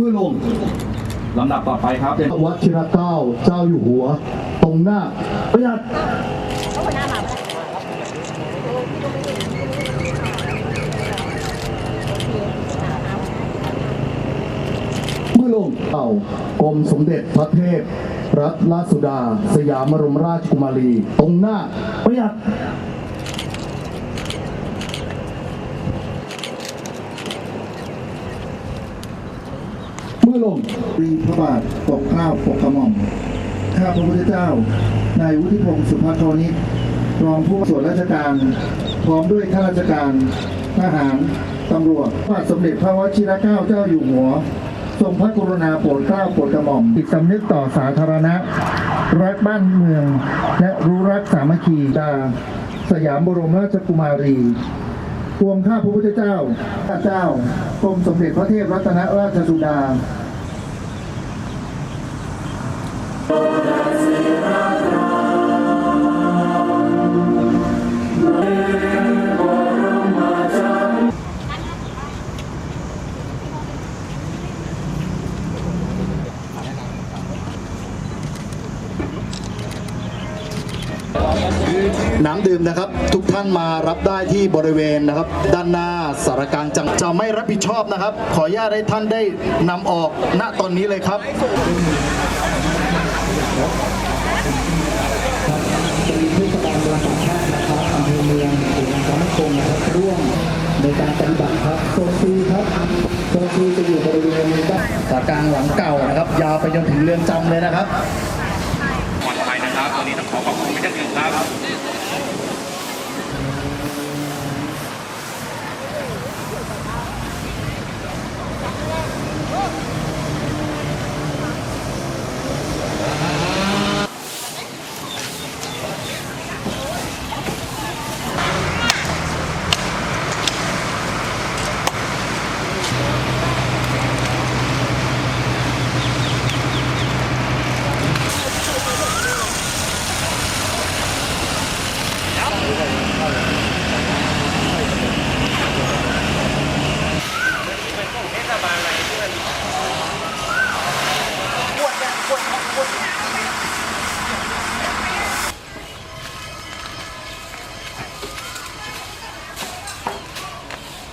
มือลงลำดับต่อไปครับเป็นวชิรเก้าเจ้าอยู่หัว ตรงหน้าประหยัดเมื่อลงเต่ากรมสมเด็จพระเทพรัตนราชสุดา สยามรมราชกุมารี ตรงหน้าประหยัด เมื่อลงรีพระบาทปกเกล้าวปกกระหม่อมข้าพระพุทธเจ้านายวุฒิพงศ์สุภาโทนิกรองผู้ส่วนราชการ พร้อมด้วยข้าราชการทหารตำรวจพระสมเด็จพระวชิรเกล้าเจ้าอยู่หัว ทรงพระกรุณาโปรดเกล้าโปรดกระหม่อมอีกสำนึกต่อสาธารณะ รักบ้านเมือง และรู้รักสามัคคีดา สยามบรมราชกุมารี รวงข้าพระพุทธเจ้าข้าเจ้ากรมสมเด็จพระเทพรัตนราชสุดา น้ำดื่มนะครับ ทุกท่านมารับได้ที่บริเวณนะครับ ด้านหน้าสารกลางจังจะไม่รับผิดชอบนะครับ ขออนุญาตให้ท่านได้นำออกณตอนนี้เลยครับจะมีเทศบาลเมืองปากชาตินะครับอำเภอเมืองศูนย์ความมั่นคงนะครับร่วมในการปฏิบัติครับโซนซีครับโซนซีจะอยู่บริเวณด้านสากลางหลังเก่านะครับ ยาวไปจนถึงเรือนจำเลยนะครับปลอดภัยนะครับ วันนี้ต้องขอขอบคุณเป็นอย่างยิ่งครับ